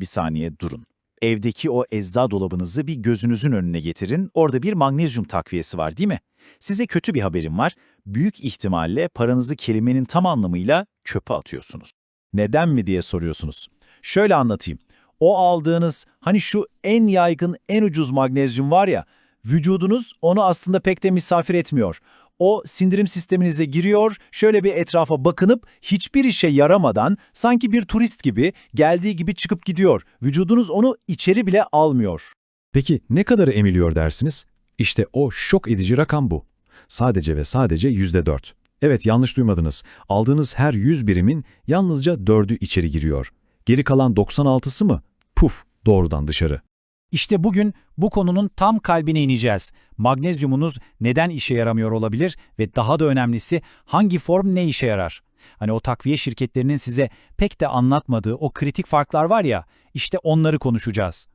Bir saniye durun. Evdeki o ecza dolabınızı bir gözünüzün önüne getirin. Orada bir magnezyum takviyesi var değil mi? Size kötü bir haberim var. Büyük ihtimalle paranızı kelimenin tam anlamıyla çöpe atıyorsunuz. Neden mi diye soruyorsunuz. Şöyle anlatayım. O aldığınız hani şu en yaygın, en ucuz magnezyum var ya, vücudunuz onu aslında pek de misafir etmiyor. O sindirim sisteminize giriyor, şöyle bir etrafa bakınıp hiçbir işe yaramadan sanki bir turist gibi geldiği gibi çıkıp gidiyor. Vücudunuz onu içeri bile almıyor. Peki ne kadarı emiliyor dersiniz? İşte o şok edici rakam bu. Sadece ve sadece %4. Evet yanlış duymadınız. Aldığınız her 100 birimin yalnızca 4'ü içeri giriyor. Geri kalan 96'sı mı? Puf, doğrudan dışarı. İşte bugün bu konunun tam kalbine ineceğiz. Magnezyumunuz neden işe yaramıyor olabilir ve daha da önemlisi hangi form ne işe yarar? Hani o takviye şirketlerinin size pek de anlatmadığı o kritik farklar var ya, işte onları konuşacağız.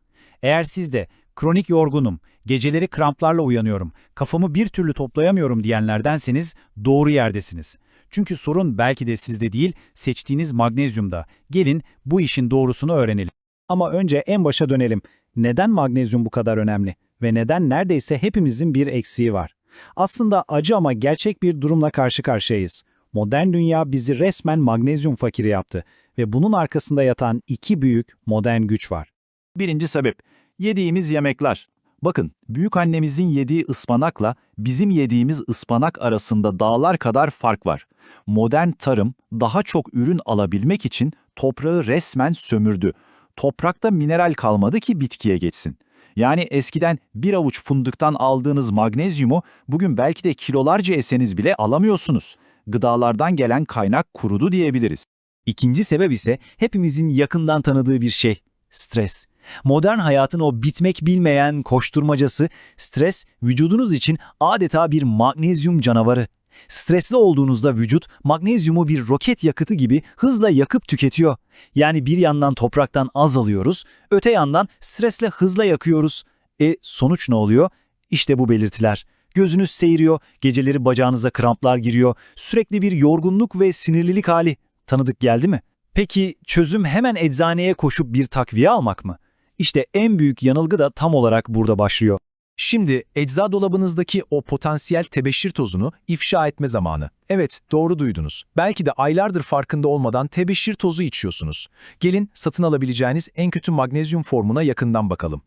Eğer siz de kronik yorgunum, geceleri kramplarla uyanıyorum, kafamı bir türlü toplayamıyorum diyenlerdenseniz doğru yerdesiniz. Çünkü sorun belki de sizde değil, seçtiğiniz magnezyumda. Gelin bu işin doğrusunu öğrenelim. Ama önce en başa dönelim. Neden magnezyum bu kadar önemli? Ve neden neredeyse hepimizin bir eksiği var? Aslında acı ama gerçek bir durumla karşı karşıyayız. Modern dünya bizi resmen magnezyum fakiri yaptı ve bunun arkasında yatan iki büyük modern güç var. Birinci sebep, yediğimiz yemekler. Bakın, büyük annemizin yediği ıspanakla bizim yediğimiz ıspanak arasında dağlar kadar fark var. Modern tarım daha çok ürün alabilmek için toprağı resmen sömürdü. Toprakta mineral kalmadı ki bitkiye geçsin. Yani eskiden bir avuç fındıktan aldığınız magnezyumu bugün belki de kilolarca eseniz bile alamıyorsunuz. Gıdalardan gelen kaynak kurudu diyebiliriz. İkinci sebep ise hepimizin yakından tanıdığı bir şey, stres. Modern hayatın o bitmek bilmeyen koşturmacası, stres vücudunuz için adeta bir magnezyum canavarı. Stresli olduğunuzda vücut magnezyumu bir roket yakıtı gibi hızla yakıp tüketiyor. Yani bir yandan topraktan az alıyoruz, öte yandan stresle hızla yakıyoruz. E sonuç ne oluyor? İşte bu belirtiler. Gözünüz seyiriyor, geceleri bacağınıza kramplar giriyor, sürekli bir yorgunluk ve sinirlilik hali. Tanıdık geldi mi? Peki çözüm hemen eczaneye koşup bir takviye almak mı? İşte en büyük yanılgı da tam olarak burada başlıyor. Şimdi ecza dolabınızdaki o potansiyel tebeşir tozunu ifşa etme zamanı. Evet, doğru duydunuz. Belki de aylardır farkında olmadan tebeşir tozu içiyorsunuz. Gelin satın alabileceğiniz en kötü magnezyum formuna yakından bakalım.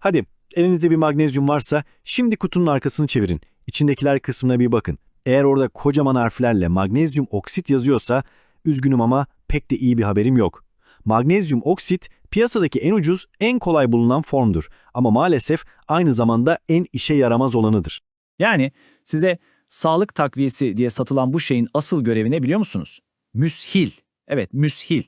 Hadi, elinizde bir magnezyum varsa şimdi kutunun arkasını çevirin. İçindekiler kısmına bir bakın. Eğer orada kocaman harflerle magnezyum oksit yazıyorsa, üzgünüm ama pek de iyi bir haberim yok. Magnezyum oksit piyasadaki en ucuz, en kolay bulunan formdur ama maalesef aynı zamanda en işe yaramaz olanıdır. Yani size sağlık takviyesi diye satılan bu şeyin asıl görevi ne biliyor musunuz? Müshil. Evet, müshil.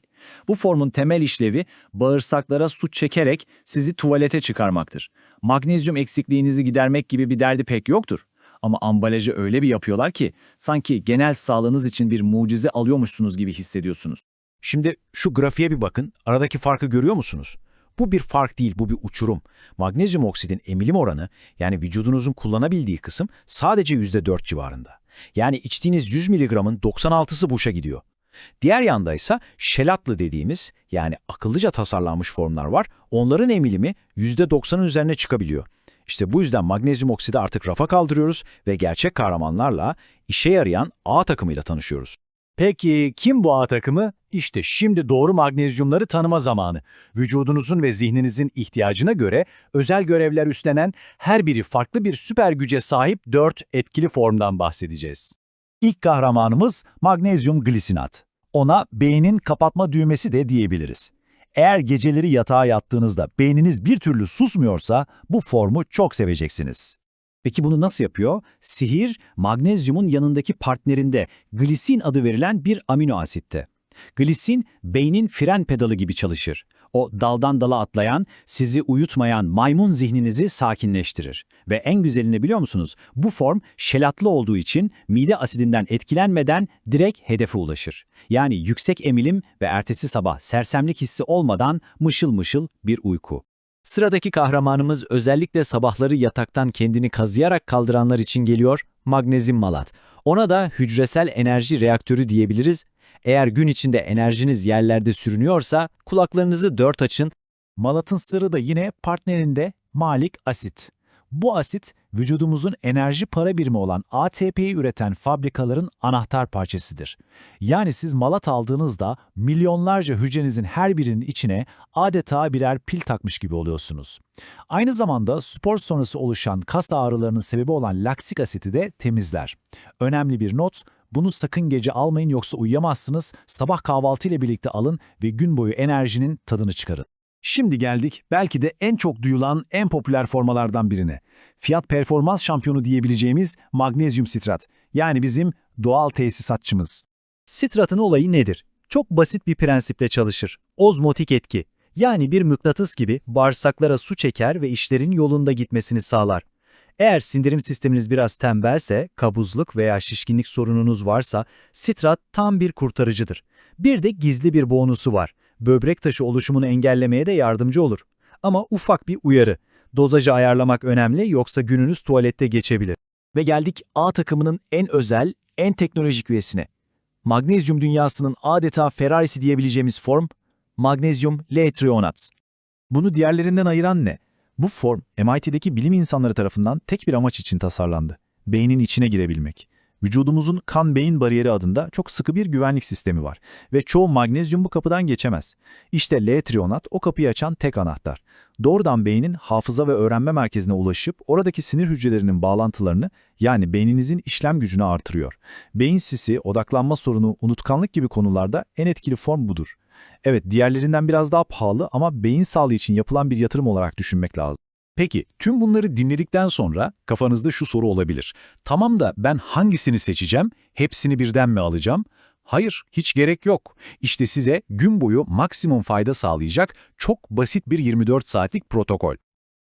Bu formun temel işlevi bağırsaklara su çekerek sizi tuvalete çıkarmaktır. Magnezyum eksikliğinizi gidermek gibi bir derdi pek yoktur. Ama ambalajı öyle bir yapıyorlar ki sanki genel sağlığınız için bir mucize alıyormuşsunuz gibi hissediyorsunuz. Şimdi şu grafiğe bir bakın. Aradaki farkı görüyor musunuz? Bu bir fark değil, bu bir uçurum. Magnezyum oksidin emilim oranı, yani vücudunuzun kullanabildiği kısım sadece %4 civarında. Yani içtiğiniz 100 miligramın 96'sı boşa gidiyor. Diğer yandaysa şelatlı dediğimiz, yani akıllıca tasarlanmış formlar var. Onların emilimi %90'ın üzerine çıkabiliyor. İşte bu yüzden magnezyum oksidi artık rafa kaldırıyoruz ve gerçek kahramanlarla işe yarayan A takımıyla tanışıyoruz. Peki kim bu A takımı? İşte şimdi doğru magnezyumları tanıma zamanı. Vücudunuzun ve zihninizin ihtiyacına göre özel görevler üstlenen her biri farklı bir süper güce sahip 4 etkili formdan bahsedeceğiz. İlk kahramanımız magnezyum glisinat. Ona beynin kapatma düğmesi de diyebiliriz. Eğer geceleri yatağa yattığınızda beyniniz bir türlü susmuyorsa bu formu çok seveceksiniz. Peki bunu nasıl yapıyor? Sihir, magnezyumun yanındaki partnerinde glisin adı verilen bir amino asitte. Glisin, beynin fren pedalı gibi çalışır. O daldan dala atlayan, sizi uyutmayan maymun zihninizi sakinleştirir. Ve en güzelini biliyor musunuz? Bu form şelatlı olduğu için mide asidinden etkilenmeden direkt hedefe ulaşır. Yani yüksek emilim ve ertesi sabah sersemlik hissi olmadan mışıl mışıl bir uyku. Sıradaki kahramanımız özellikle sabahları yataktan kendini kazıyarak kaldıranlar için geliyor, magnezyum malat. Ona da hücresel enerji reaktörü diyebiliriz. Eğer gün içinde enerjiniz yerlerde sürünüyorsa kulaklarınızı dört açın Malat'ın sırrı da yine partnerinde malik asit. Bu asit, vücudumuzun enerji para birimi olan ATP'yi üreten fabrikaların anahtar parçasıdır. Yani siz malat aldığınızda milyonlarca hücrenizin her birinin içine adeta birer pil takmış gibi oluyorsunuz. Aynı zamanda spor sonrası oluşan kas ağrılarının sebebi olan laksik asiti de temizler. Önemli bir not, bunu sakın gece almayın yoksa uyuyamazsınız, sabah kahvaltı ile birlikte alın ve gün boyu enerjinin tadını çıkarın. Şimdi geldik belki de en çok duyulan en popüler formalardan birine. Fiyat performans şampiyonu diyebileceğimiz magnezyum sitrat. Yani bizim doğal tesisatçımız. Sitratın olayı nedir? Çok basit bir prensiple çalışır. Ozmotik etki. Yani bir mıknatıs gibi bağırsaklara su çeker ve işlerin yolunda gitmesini sağlar. Eğer sindirim sisteminiz biraz tembelse, kabuzluk veya şişkinlik sorununuz varsa sitrat tam bir kurtarıcıdır. Bir de gizli bir bonusu var. Böbrek taşı oluşumunu engellemeye de yardımcı olur. Ama ufak bir uyarı. Dozajı ayarlamak önemli yoksa gününüz tuvalette geçebilir. Ve geldik A takımının en özel, en teknolojik üyesine. Magnezyum dünyasının adeta Ferrari'si diyebileceğimiz form, magnezyum L-trionat. Bunu diğerlerinden ayıran ne? Bu form, MIT'deki bilim insanları tarafından tek bir amaç için tasarlandı. Beynin içine girebilmek. Vücudumuzun kan-beyin bariyeri adında çok sıkı bir güvenlik sistemi var ve çoğu magnezyum bu kapıdan geçemez. İşte L-trionat o kapıyı açan tek anahtar. Doğrudan beynin hafıza ve öğrenme merkezine ulaşıp oradaki sinir hücrelerinin bağlantılarını yani beyninizin işlem gücünü artırıyor. Beyin sisi, odaklanma sorunu, unutkanlık gibi konularda en etkili form budur. Evet diğerlerinden biraz daha pahalı ama beyin sağlığı için yapılan bir yatırım olarak düşünmek lazım. Peki tüm bunları dinledikten sonra kafanızda şu soru olabilir. Tamam da ben hangisini seçeceğim? Hepsini birden mi alacağım? Hayır, hiç gerek yok. İşte size gün boyu maksimum fayda sağlayacak çok basit bir 24 saatlik protokol.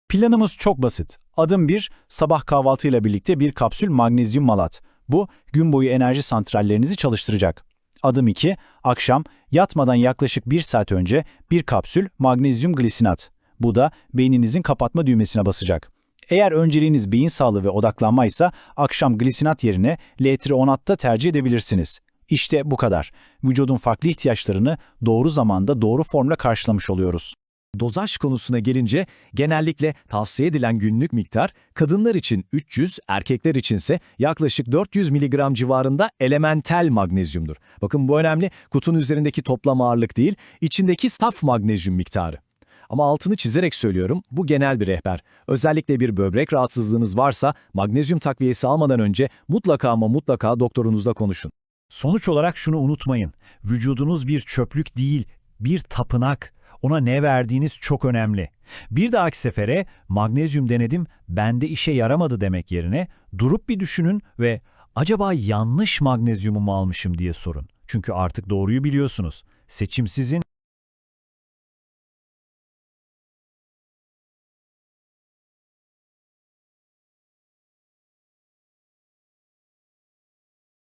Planımız çok basit. Adım 1, sabah kahvaltıyla birlikte bir kapsül magnezyum malat. Bu, gün boyu enerji santrallerinizi çalıştıracak. Adım 2, akşam yatmadan yaklaşık 1 saat önce bir kapsül magnezyum glisinat. Bu da beyninizin kapatma düğmesine basacak. Eğer önceliğiniz beyin sağlığı ve odaklanmaysa akşam glisinat yerine L-trionatta tercih edebilirsiniz. İşte bu kadar. Vücudun farklı ihtiyaçlarını doğru zamanda doğru formla karşılamış oluyoruz. Dozaj konusuna gelince genellikle tavsiye edilen günlük miktar kadınlar için 300, erkekler içinse yaklaşık 400 mg civarında elementel magnezyumdur. Bakın bu önemli. Kutunun üzerindeki toplam ağırlık değil, içindeki saf magnezyum miktarı. Ama altını çizerek söylüyorum, bu genel bir rehber. Özellikle bir böbrek rahatsızlığınız varsa magnezyum takviyesi almadan önce mutlaka ama mutlaka doktorunuzla konuşun. Sonuç olarak şunu unutmayın. Vücudunuz bir çöplük değil, bir tapınak. Ona ne verdiğiniz çok önemli. Bir dahaki sefere magnezyum denedim, bende işe yaramadı demek yerine durup bir düşünün ve acaba yanlış magnezyumu mu almışım diye sorun. Çünkü artık doğruyu biliyorsunuz. Seçim sizin.